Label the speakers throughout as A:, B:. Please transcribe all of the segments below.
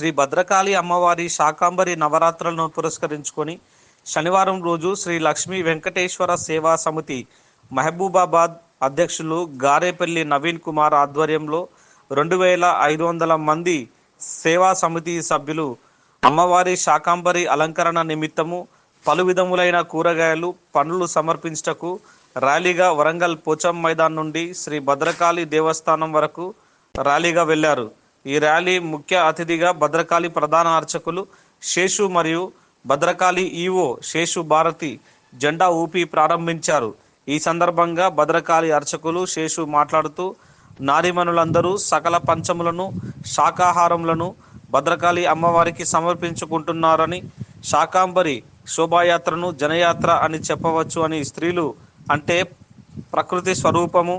A: శ్రీ భద్రకాళి అమ్మవారి శాకాంబరి నవరాత్రులను పురస్కరించుకొని శనివారం రోజు శ్రీ లక్ష్మీ వెంకటేశ్వర సేవా సమితి మహబూబాబాద్ అధ్యక్షులు గారేపల్లి నవీన్ కుమార్ ఆధ్వర్యంలో రెండు వేల ఐదు వందల మంది సేవా సమితి సభ్యులు అమ్మవారి శాకాంబరి అలంకరణ నిమిత్తము పలు విధములైన కూరగాయలు పండ్లు సమర్పించటకు ర్యాలీగా వరంగల్ పోచం మైదాన్ నుండి శ్రీ భద్రకాళి దేవస్థానం వరకు ర్యాలీగా వెళ్ళారు ఈ ర్యాలీ ముఖ్య అతిథిగా భద్రకాళి ప్రధాన అర్చకులు శేషు మరియు భద్రకాళి ఈవో శేషు భారతి జెండా ఊపి ప్రారంభించారు. ఈ సందర్భంగా భద్రకాళి అర్చకులు శేషు మాట్లాడుతూ నారిమణులందరూ సకల పంచములను శాకాహారములను భద్రకాళి అమ్మవారికి సమర్పించుకుంటున్నారని శాకాంబరి శోభాయాత్రను జనయాత్ర అని చెప్పవచ్చు అని స్త్రీలు అంటే ప్రకృతి స్వరూపము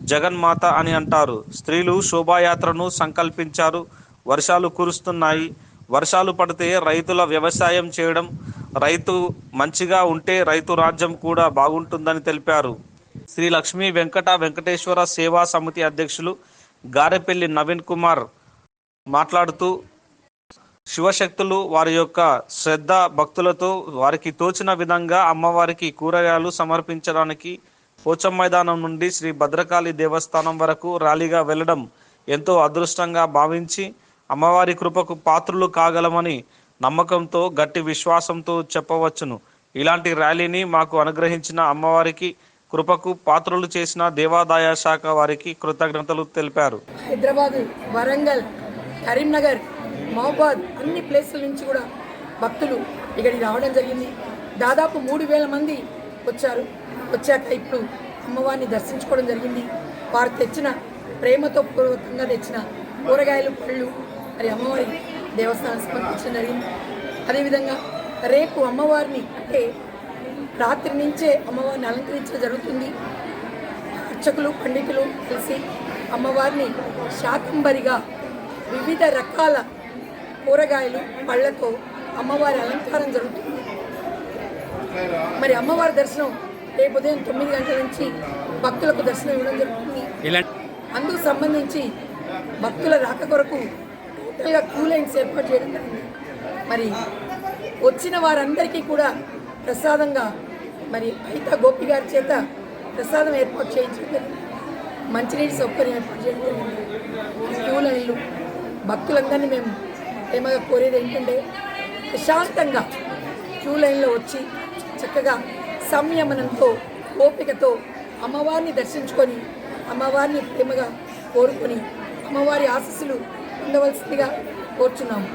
A: జగన్మాత అని అంటారు. స్త్రీలు శోభాయాత్రను సంకల్పించారు. వర్షాలు కురుస్తున్నాయి. వర్షాలు పడితే రైతుల వ్యవసాయం చేయడం రైతు మంచిగా ఉంటే రైతు రాజ్యం కూడా బాగుంటుందని తెలిపారు. శ్రీ లక్ష్మీ వెంకట వెంకటేశ్వర సేవా సమితి అధ్యక్షులు గారెపల్లి నవీన్ కుమార్ మాట్లాడుతూ శివశక్తులు వారి యొక్క శ్రద్ధ భక్తులతో వారికి తోచిన విధంగా అమ్మవారికి కూరగాయలు సమర్పించడానికి పోచం మైదానం నుండి శ్రీ భద్రకాళి దేవస్థానం వరకు ర్యాలీగా వెళ్ళడం ఎంతో అదృష్టంగా భావించి అమ్మవారి కృపకు పాత్రులు కాగలమని నమ్మకంతో గట్టి విశ్వాసంతో చెప్పవచ్చును. ఇలాంటి ర్యాలీని మాకు అనుగ్రహించిన అమ్మవారికి కృపకు పాత్రలు చేసిన దేవాదాయ శాఖ వారికి కృతజ్ఞతలు తెలిపారు.
B: హైదరాబాద్ వరంగల్ కరీంనగర్ మహబాద్ అన్ని ప్లేసుల నుంచి కూడా భక్తులు ఇక్కడికి రావడం జరిగింది. దాదాపు మూడు వేల మంది వచ్చారు. వచ్చాక ఇప్పుడు అమ్మవారిని దర్శించుకోవడం జరిగింది. వారు తెచ్చిన ప్రేమతో పూర్వకంగా తెచ్చిన కూరగాయలు పళ్ళు మరి అమ్మవారి దేవస్థానం సమర్పించడం జరిగింది. అదేవిధంగా రేపు అమ్మవారిని అంటే రాత్రి నుంచే అమ్మవారిని అలంకరించడం జరుగుతుంది. అర్చకులు పండితులు కలిసి అమ్మవారిని శాకంబరిగా వివిధ రకాల కూరగాయలు పళ్ళతో అమ్మవారి అలంకారం జరుగుతుంది. మరి అమ్మవారి దర్శనం రేపు ఉదయం తొమ్మిది గంటల నుంచి భక్తులకు దర్శనం ఇవ్వడం జరుగుతుంది. అందుకు సంబంధించి భక్తుల రాక కొరకు టోటల్గా లైన్స్ ఏర్పాటు చేయడం జరిగింది. మరి వచ్చిన వారందరికీ కూడా ప్రసాదంగా మరి అయితా గోపి గారి చేత ప్రసాదం ఏర్పాటు చేయించడం జరిగింది. మంచినీటి సౌకర్యం ఏర్పాటు చేయడం జరిగింది. క్యూ లైన్లు భక్తులందరినీ మేము ప్రేమగా కోరేది ఏంటంటే ప్రశాంతంగా క్యూ లైన్లో వచ్చి చక్కగా సంయమనంతో ఓపికతో అమ్మవారిని దర్శించుకొని అమ్మవారిని ప్రేమగా కోరుకొని అమ్మవారి ఆశస్సులు ఉండవలసిందిగా కోరుచున్నాము.